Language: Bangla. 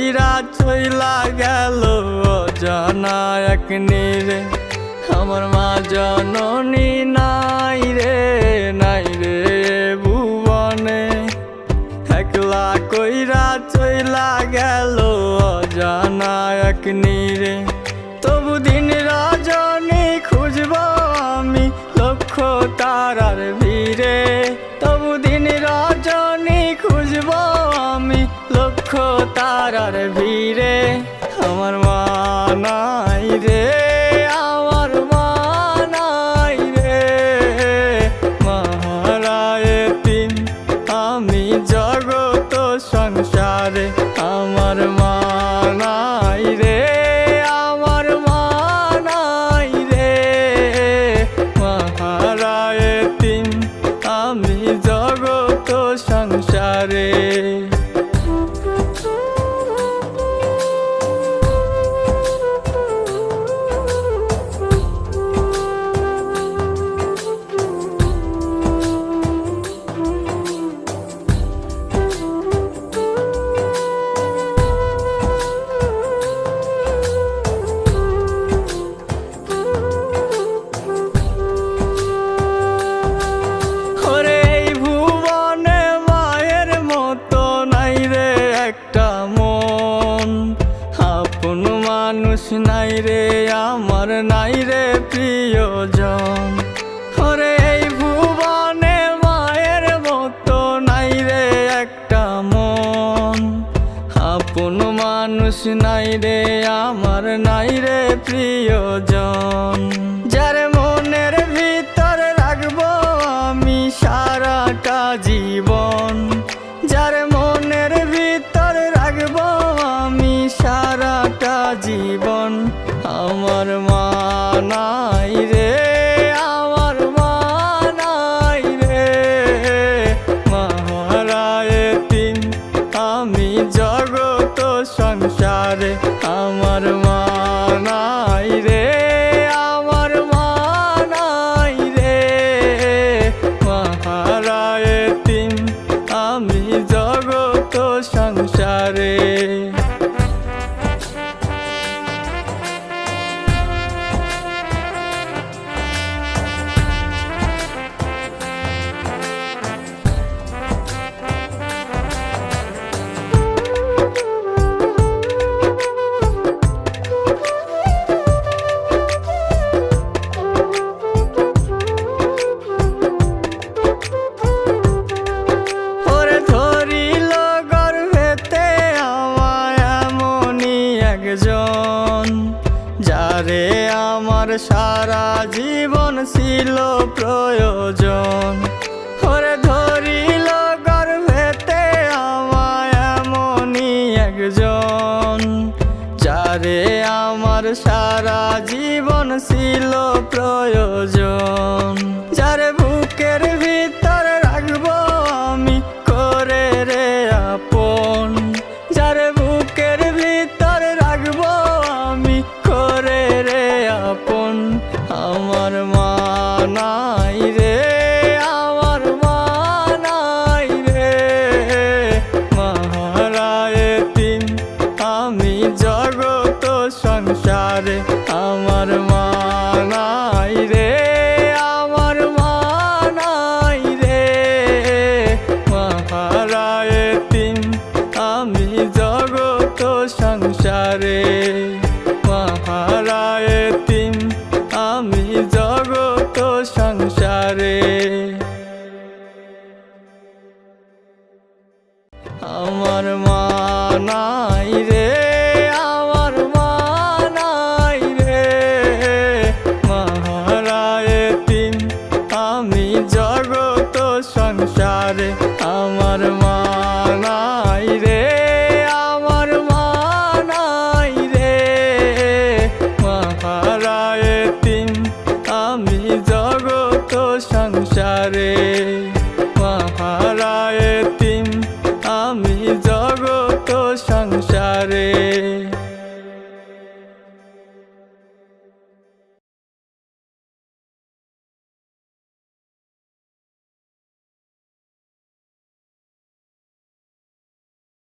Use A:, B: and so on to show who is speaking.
A: কইরা ছইলা গেল জানা এক রে আমার মা জননী নাই রে নাই রে ভুবনে। একলা কইরা চইলা গেল জানা এক রে তবু দিন রাজনী খুঁজব আমি লক্ষ তারার ভিড়ে। তবু দিন রাজনী খুঁজব আমি লক্ষ তারার ভিড়ে মানুষ নাই রে, আমার নাই রে প্রিয়জন। ওরে এই ভুবনে মায়ের মতো নাই রে একটা মন। আপন মানুষ নাই রে, আমার নাই রে প্রিয়জন। জীবন আমার মানাই রে আমার মানাই রে। মহারায় তিন আমি জগত সংসারে আমার মা আমার সারা জীবন ছিল প্রয়োজন। ওরে ধরিল গর্ভেতে আমায় এমনই একজন, যারে আমার সারা জীবন ছিল প্রয়োজন। যারে বুকের আমার মা সংসারে চারে পাহারা